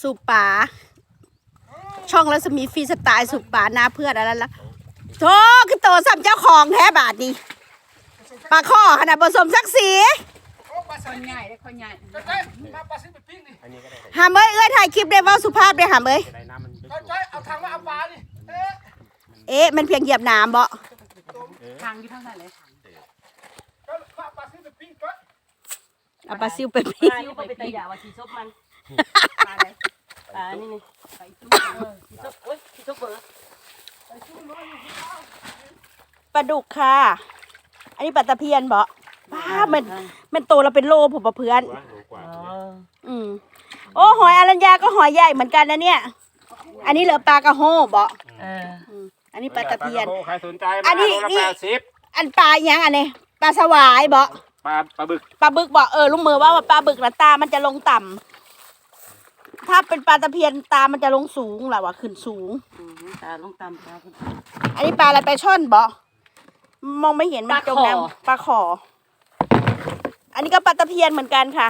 สูบป่าช่องรัศมีฟรีสไตล์สูบป่าหน้าเพื่อนอะไรละโธ่คือโตสัมเจ้าของแท้บาทดีปลาข้อขนาดผสมสักสีโอ้ปลาคซินวใหญ่ได้คนใหญ่จ้อยมาปลาซิวไปปิ้งนี่อันนี้ก็ได้หามเอ้ยเอ้ยถ่ายคลิปได้เว่าสุภาพได้หามเอ้ยจะได้น้ำมันลึกจ้อยเอาทางมาเอาปลาดิเอ๊ะเอ๊ะมันเพียงเหยียบน้ำบ่ทางอยู่ทางไหนเลยทางจ้อยมาปลาซิวไปปิ้งจ้อยเอาปลาซิวไปปิ้งปลานี่ก็เป็นตะยาว่าชีซบมัน ปลาอะไรปลานี่นี่ไปตู้เออชีซบโอ้ยชีซบเบอร์ปลาดุกค่ะ อันนี้ปลาตะเพียนบ่ป้ามันมันโตแล้วเป็นโลผมปะเพื่อน กว่าโลกว่าอ๋ออืมโอ้หอยอรัญญาก็หอยใหญ่เหมือนกันนะเนี่ย อันนี้เหลือปลากระโฮบ่เอออืมอันนี้ปลาตะเพียน ปลากระโพใครสนใจอัมานนี้โลละนี่ แปดสิบอันปลาอีหยังอันนี้ปลาสวายบ่ปลาปลาบึกปลาบึกบ่เออลุงมือว่าว่าปลาบึกนะตามันจะลงต่ำ ถ้าเป็นปลาตะเพียนตามันจะลงสูงแหละว่าขึ้นสูง อืมตาลงตำปลาอันนี้ปลาอะไรปลาช่อนบ่มองไม่เห็นมันจมน้ำปลาขอ อันนี้ก็ปลาตะเพียนเหมือนกันค่ะ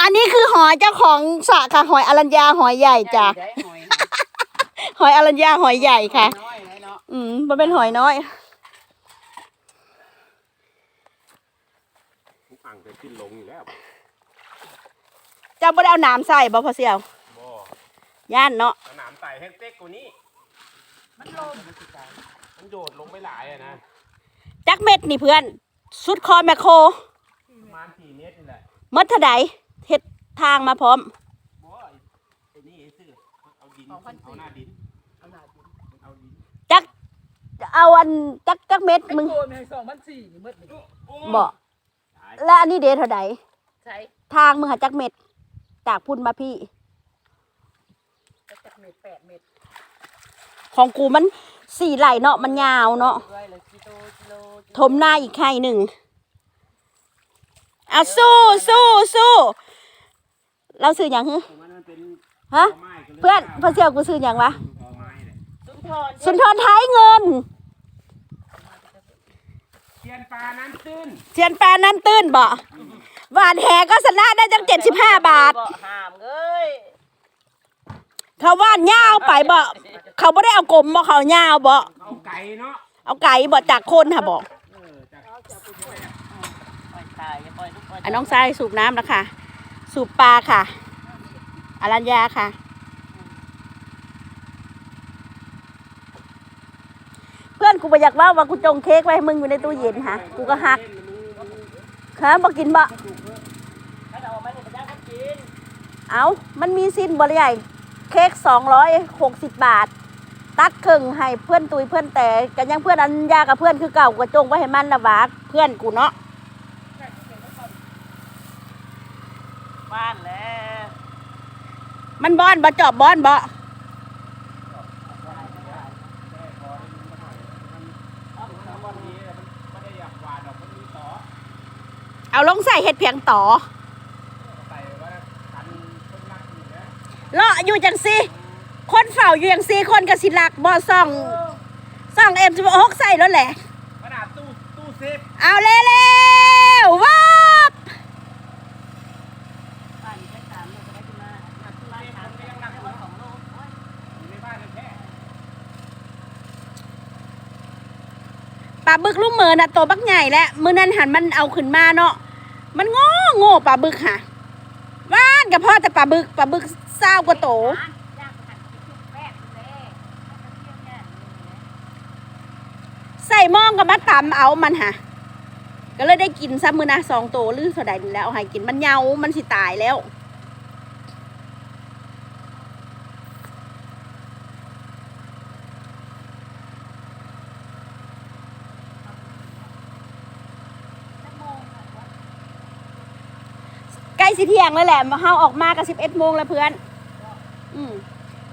อันนี้คือหอยเจ้าของสระค่ะหอยอรัญญาหอยใหญ่จ้ะได้หอยหอยอรัญญาหอยใหญ่ค่ะ น้อยเลยเนาะอืมมันเป็นหอยน้อย ทุกอ่างจะขึ้นลงอยู่แล้วเจ้าบ่ได้เอาน้ำใส่บ่พอเสี่ยวบ่ย่านเนาะสนามไต่แห้งเต็กกว่านี้ มันลมมันโดดลงไม่หลายอะนะจักเม็ดนี่เพื่อน สุดคอแมคโครประมาณสี่เมตรนี่แหละมดเท่าใดเฮ็ดทางมาพร้อมบ่ไอ้นี่ไอ้ซื่อเอาดินเอาหน้าดินเอาหนาดินเอาดินจักเอาอันจักจักเม็ดไอ้มึงโกนให้สองพันสี่นี่มืดนี่บอกแล้วอันนี้เดทเท่าใดใช้ทางมึงหาจักเม็ด จากพุ่นมาพี่จักเม็ดแปดเม็ดของกูมันสี่ไหลเนาะมันยาวเนาะด้วยเลยกิโลกิโลทมหน้าอีกไข่หนึ่งอะสู้สู้สู้เราซื้ออย่างฮึตรงนั้นมันเป็นฮะตอไม้ก็ลยเพื่อนพอเสี่ยวกูซื้ออย่างวะตอไม้เนี่ยสุนทรสุนทรท้ายเงิน เทียนปลาน้ำตื้นเทียนแปรนั้นตื้นบ่ หวานแหก็สนะได้จังเจ็ดสิบห้าบาท บ่ห้ามเอ้ยเขาว่านยาวไปบ่เขาไม่ได้เอากลมบ่เขายาวบ่เอาไก่เนาะเอาไก่บ่จากคนค่ะบ่เออจากปล่อยตายอย่าปล่อยลูกปล่อยอันน้องทรายสูบน้ำแล้วค่ะ สูบปลาค่ะ อรัญญาค่ะ เพื่อนกูไปอยากว่าว่ากูจงเค้กไว้ให้มึงอยู่ในตู้เย็นฮะกูก็หัก ค่ะบ่กินบ่ถ้าเราเอามาเนี่ยมันย่างกันกินเอามันมีสิ้นบ่ใหญ่ เค้กสองร้อยหกสิบบาท ตัดครึ่งให้เพื่อนตุยเพื่อนแต่กันยังเพื่อนอันยากับเพื่อนคือเก่ากูจงไว้ให้มันละวาเพื่อนกูเนาะบ้านแล้วมันบอนบ่จอบบอนบ่ วันนี้มันไม่ได้อยากหวานดอกมันมีต่อ เอาลงใส่เห็ดเพียงต่อใส่ว่ากันคนรักอยู่นะเลาะอยู่จังสิคนเฝ้าอยู่จังสิคนกสิลักบ่ซ่องซ่องเอ็มสิบหกใส่แล้วแหละขนาดตู้ตู้เซฟเอาเร็วๆว้าบ บ้านแค่สามโลก็ได้ขึ้นมาบ้านสามก็ยังหนักกว่าสองโลโอ้ย อยู่ในบ้านแท้ ป ลาบึกลูกเมินน่ะตัวบักใหญ่แล้วมือนั้นหันมันเอาขึ้นมาเนาะมันโง่โง่ปลาบึกค่ะว่านกับพ่อแต่ปลาบึกปลาบึกเศร้ากว่าโตย่างหันไปจุดแปดเลยเที่ยงเนี่ยใส่มองกับมาตำเอามันค่ะก็เลยได้กินซ้ำมือนะสองโตหรือเท่าใดนี่แล้วเอาให้กินมันเหงามันสิตายแล้ว สิเที่ยงแล้วแหละเฮาออกมากับสิบเอ็ดโมงแล้วเพื่อน อืม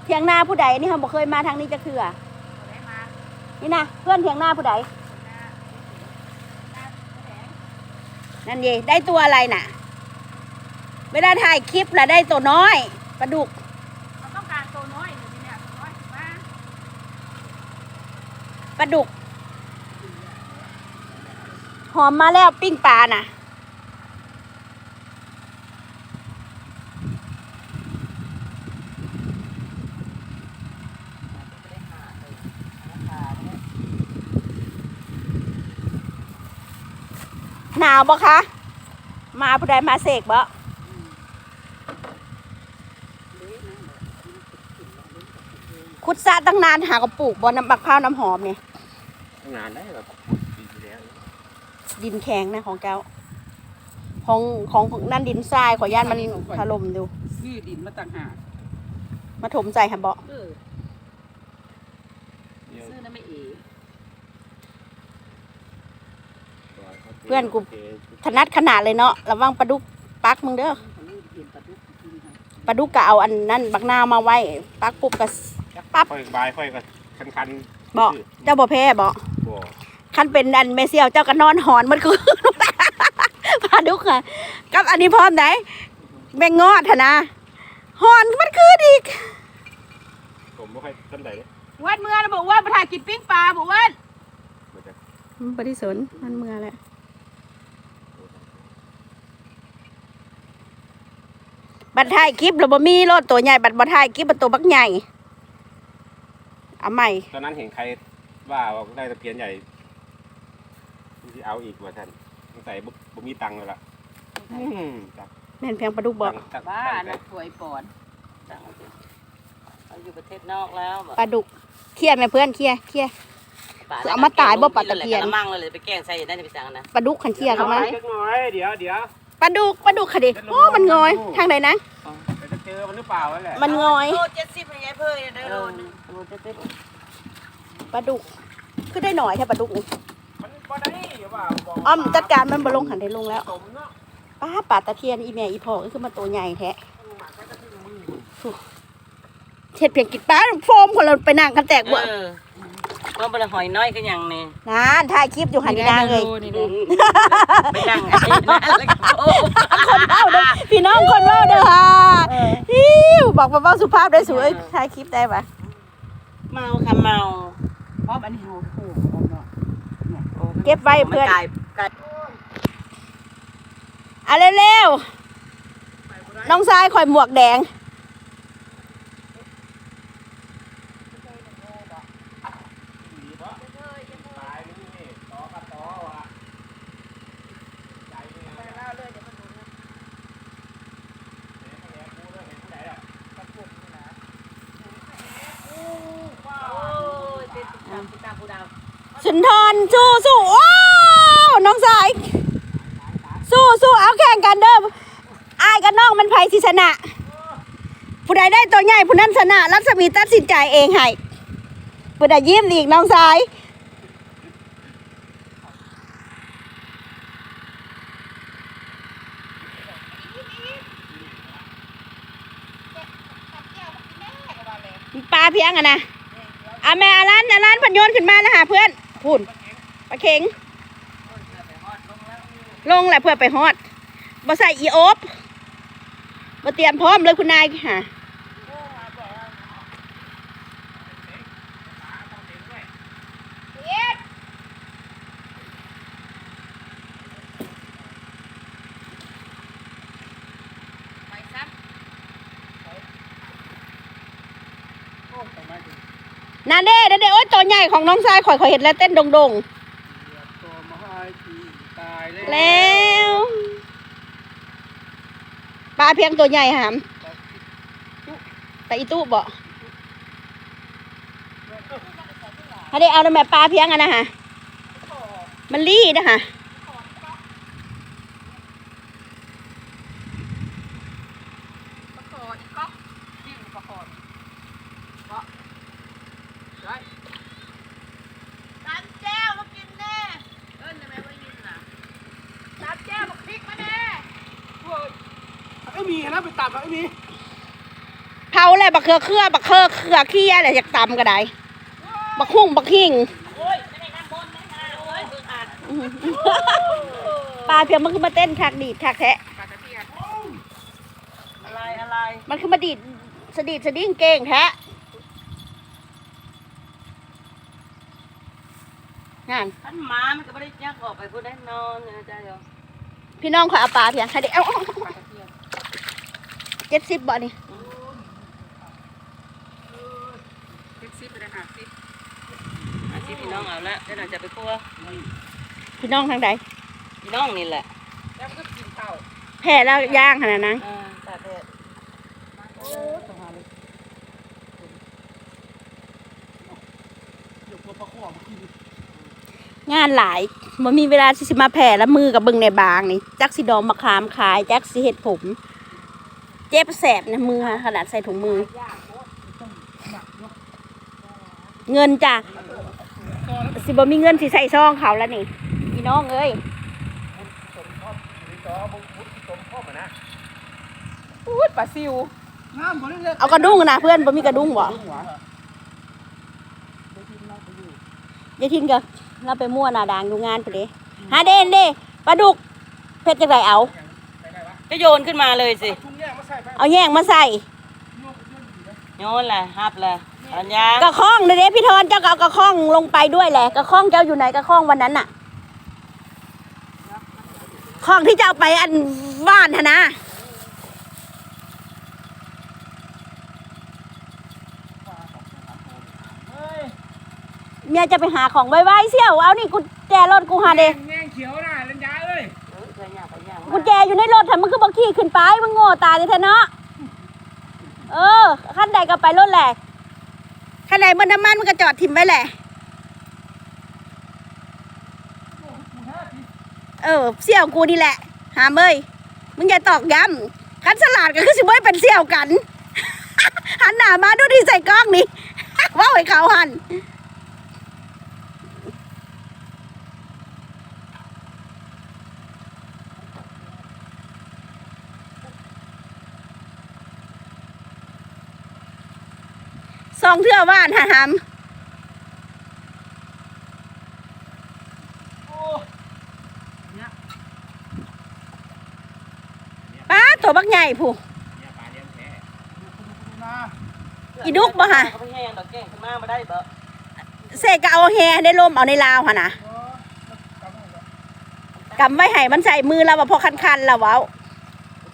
เที่ยงหน้าผู้ใดนี่เฮาบ่เคยมาทางนี้จะเถื่อนี่นะเพื่อนเที่ยงหน้าผู้ใดนั่นเยได้ตัวอะไรน่ะ เวลาถ่ายคลิปละได้ตัวน้อยปลาดุกเขาต้องการตัวน้อยหนึ่งเนี่ยน้อยมาปลาดุก หอมมาแล้วปิ้งปลาน่ะ นาวบ่คะ มาผู้ใดมาเสกบ่ขุดสระตั้งนานหากระปลูกบ่น้ำบักพร้าวน้ำหอมนี่งานได้แบบปีที่แล้วดินแข็งนะของเจ้าของของนั่นดินทรายขอย่านมันถล่มดูซื้อดินมาต่างหากมาถมใส่ค่ะบ่เออซื้อนั่นไม่เอ๋ เพื่อนกูถนัดขนาดเลยเนาะระวังปลาดุกปักมึงเด้อเขาเรียกเห็นปลาดุกกินค่ะปลาดุกก็เอาอันนั้นบักนาวมาไว้ ปักปุ๊บก็ปั๊บค่อยบายค่อยก็คันคันบ่เจ้าบ่แพ้บ่บ่คันเป็นอันเมเซียวเจ้าก็นอนหอนมันคือปลาดุกค่ะกับอันนี้พร้อมไหนแมงงอดหนนะหอนมันคืออีกผมไม่ค่อยจำได้เลยวัดเมื่อนะบอกว่ามาถ่ายกินปิ้งปลาบอกว่ามันจะบริสนมันเมื่อแหละ บัดถ่ายคลิปแล้วบ่มีรถตัวใหญ่บัดบ่ถ่ายคลิปบัดตัวบักใหญ่เอาใหม่ตอนนั้นเห็นใครว่าว่าได้ตะเพียนใหญ่ที่เอาอีกว่าท่านสงสัยบ่บ่มีตังค์เลยล่ะอืมตังค์แม่นเพียงปลาดุกบ่ตังค์ตังค์บ้าตังค์นะถวยปอนเราอยู่ประเทศนอกแล้วปลาดุกเคลียร์แม่เพื่อนเคลียร์เคลียร์เอามาตายบ่ปลาตะเพียน กระมังเลยไปแกล้งใส่ได้ไปสั่งนะปลาดุกขันเคลียร์กันมาเล็กน้อยเดี๋ยวเดี๋ยว ปลาดุกปลาดุกค่ะดิโอ้มันงอยทางไหนนะเดี๋ยวจะเจอมันหรือเปล่านั่นแหละมันงอยโลเจ็ดสิบยายเพื่อนได้โลนึงโลเจ็ดสิบปลาดุกคือได้หน่อยแค่ปลาดุกนี่มันบ่ได้หรือเปล่าบอกอ้อมจัดการมันบ่ลงหันได้ลงแล้วสมเนาะป้าปลาตะเพียนอีแม่อีพ่อก็คือมันตัวใหญ่แท้เฮ็ดเพียงกินปลาโฟมคนเราไปนั่งกันแตกบ่ ก็เป็นหอยน้อยก็ยังนี่นานถ่ายคลิปอยู่หันนี่นางเลยไปนั่งไอ้นั่นแล้วก็โอ้คนเว้าเด้อพี่น้องคนเว้าเด้อค่ะฮิวบอกว่าเว้าสุภาพได้สวยถ่ายคลิปได้ปะเมาค่ะเมาเพราะอันนี้เขาโอ้โหเนาะเก็บไว้เพื่อนกายกายอะเร็วๆน้องชายข่อยหมวกแดง สุนทรสู้สู้ว้าวน้องสาย สู้สู้เอาแข่งกันเด้ออายกับน้องมันไผสิชนะ ผู้ใดได้ตัวใหญ่ผู้นั้นชนะรัศมีตัดสินใจเองให้ผู้ใดยิ้มอีกน้องสายปลาเพียงอะนะ อะแม่อารันอารันพันโยนขึ้นมาแล้วหาเพื่อนพูนปลาเข็ง ลงแหละเพื่อไปฮอดบ่ใส่อีโอบบ่เตรียมพร้อมเลยคุณนายค่ะไปซ้ นาเด้นาเด้โอ้ยตัวใหญ่ของน้องชายข่อยข่อยเห็นแล้วเต้นดงตัวมาให้ทีตายเลยๆแล้วปลาเพียงตัวใหญ่หามแต่อีตู้บอกนาได้เอาแล้วแม่ปลาเพียงอะนะฮะมันรีดนะฮะำประคออีกก๊อกจิ้มประคอก็ได้ตันแก้วมากินแน่เอิ้นทำไมไม่ยินน่ะตันแก้วมาพริกมาแน่ ไอ้มี นะไปตัดไอ้มีเผาเลยบักเครือเครือบักเครือเครือเคี้ยอะไรจากตำก็ได้บักหุ่งบักหิ่งโอ้ยไม่ได้นั่งบนไม่ได้โอ้ยเบิ่งอ่านปลาเพียงมันคือมาเต้นทักดีดทักแทะปลาตะเพียนอะไรอะไรมันคือมาดีดสะดีดสะดิ้งเก่งแท้งานขันหมามันก็ไม่ได้ยักออกไปพูดได้นอนนะจ๊ะเดี๋ยวพี่น้องขอเอาปลาเพียงใครได้เอา เจ็ดสิบบาทนี่เซ็กซี่ไปเลยค่ะสิอาชีพพี่น้องเอาละเดี๋ยวเราจะไปคั่วพี่น้องทางใดพี่น้องนี่แหละแล้วก็กินข้าวแผ่แล้วย่างขนาดนั้นอ่าตาแดดเดี๋ยวกลัวปลาขวมากินงานหลายบ่มีเวลาที่สิมาแผ่แล้วมือกับเบิ่งในบางนี่จักสิดอมมะขามขายจักสิเฮ็ดผม เจ็บแสบนะมือขนาดใส่ถุงมือ เงินจ้ะสิบ่มีเงินสิใส่ซองเขาแล้วนี่พี่น้องเอ้ยพูดปลาซิวน้ำบ่ได้เลยเอากระดุ้งนะเพื่อนบ่มีกระดุ้งบ่ยายทินก็เราไปมั่วหนาดางดูงานไปเลยหาเด่นเด้ปลาดุกเพชรจังไดเอาก็โยนขึ้นมาเลยสิ ทุ่งแยกมาใส่ไปเอาแย่งมาใส่โยนแหละฮับแหละอันยางกระข้องเด้พี่ทอนเจ้าก็เอากระข้องลงไปด้วยแหละกระข้องเจ้าอยู่ไหนกระข้องวันนั้นน่ะข้องที่เจ้าไปอันบ้านหนนะเมียจะไปหาของไว้ๆเสี่ยวเอานี่กุญแจรถกูหาเด้แง่งเขียวน่ะ กุญแจอยู่ในรถทำมึงคือบอกขี่ขึ้นไปมึงโง่ตายเลยเถอะเนาะเออขั้นใดก็ไปรถแหละขั้นใดมันน้ำมันมันก็จอดถิ่มไว้แหละเออเสี่ยวกูนี่แหละ หามเอ้ยมึงอย่าตอกย้ำคันสลาดก็คือสิบ่ให้เป็นเสี่ยวกันหันหน้ามาดูดิใส่กล้องนี่ว่าไว้เขาหัน องเทื่อว่านหาหามป้าตัวบักใหญ่ผู้เนี่ยปลาเลี้ยงแท้นะอีดุกบ่ฮะเขาไปแห้งดอกแก้งขึ้นมาไม่ได้เบอเสกก็เอาแฮได้ลมเอาในลาวหะนะกำไว้ให้มันใส่มือเราว่าพอคันๆแล้วเว้า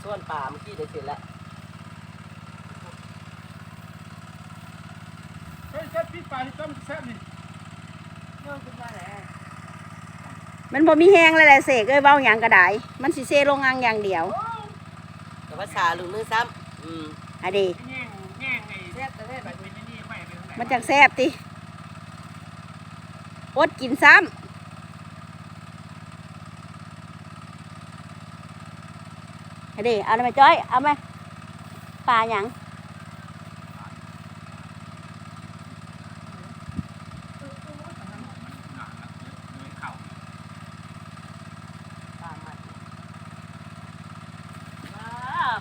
ส่วนป่าเมื่อกี้ได้เสร็จแล้ว เฮ้ยแซ่บพี่ปลาที่ต้มแซ่บนี่มันบ่มีแห้งเลยแหละเสกเอ้ยเว้าหยังก็ได้มันสิเซลงอังอย่างเดียวแต่ว่าสาลุงมือซ้ำอืมอะดีแง่งแง่งไอ้แซ่บแต่แซ่บแบบนี้นี่ไม่เป็นไรมันจังแซ่บติอดกินซ้ำอะดีเอาได้ไหมจ้อย เอาไหมปลาหยัง ตามมันว้า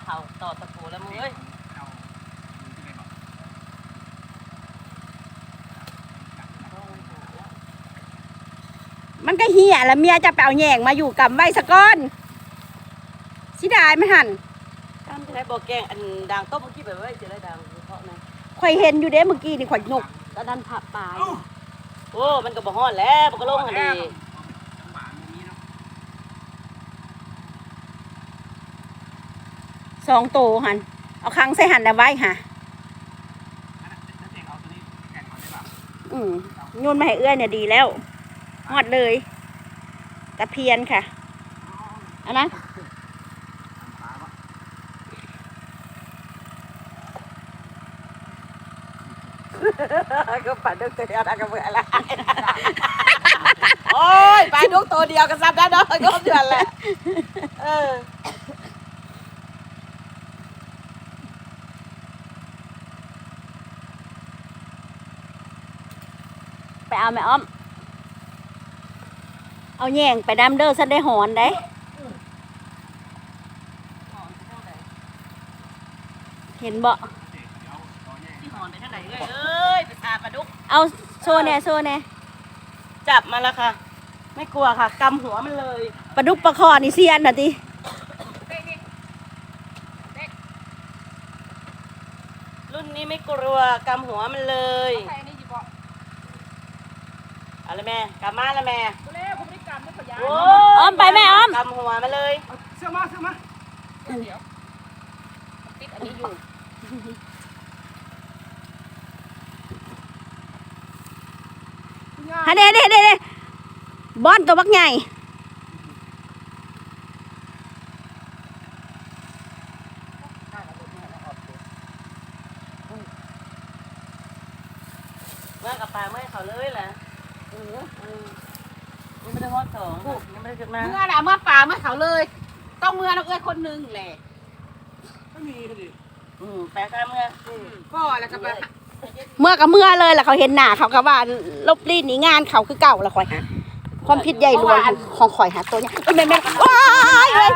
เผาต่อตะปูแล้วมึงเอ้ย มันก็เหี่ยแล้วเมียจะไปเอาแยงมาอยู่กับไว้สะก้อนสิได้ไหมหันตามที่ไหนบอกแกงอันดังต้มเมื่อกี้แบบว่าจะได้ดังเพราะนะข่อยเห็นอยู่เด้เมื่อกี้นี่ข่อยนกตอนนั้นผับปลาอยู่โอ้มันก็บ่ฮ้อนแล้วมันก็ลงหันดีสองโตหันเอาคังใส่หันเอาไว้ค่ะ อืมโยนมาให้เอื้อยเนี่ยดีแล้ว หอดเลยตะเพียนค่ะอันนั้นก็ปั่นด้วยตัวเดียวนะก็เบื่อละโอ้ยไปนกตัวเดียวกันซ้ำได้เนาะก็เดือแหละเออไปเอาแม่อ้อม เอาแย่งไปดำเด้อสันได้หอนได้เห็นบ่ที่หอนไปทางไหนเลยเอ้ยไปทาปลาดุก เอาโซแน่โซแน่จับมาแล้วค่ะ ไม่กลัวค่ะกำหัวมันเลยปลาดุกปลาคอนี่เซียนน่ะติรุ่นนี้ไม่กลัวกำหัวมันเลยใครนี่จีบอกเอะไรแม่กำมาแล้วแม่ อ้อมไปแม่อ้อมกำหัวมาเลยเสื้อมาเสื้อมาติดอันนี้อยู่ฮะเด้เด้เดบอนตัวบักใหญ่เมื่อกับปลาเมื่อเขาเลยแหละ เออยังไม่ได้ฮอดสองยังไม่ได้จุดมาเมื่อน่ะเมื่อป่าเมื่อเขาเลย ต้องเมื่อเราเอ้ยคนหนึงแหละไม่มีกันดิอืมแปลกเมื่อก็แล้วก็ไปเมื่อกับเมื่อเลยแหละเขาเห็นหน้าเขาก็ว่าลบลีนหนีงานเขาคือเก่าละคอยหาความผิดใหญ่หลวงของข่อยหาตัวเนี่ยเอ้ยแม่นๆว้าย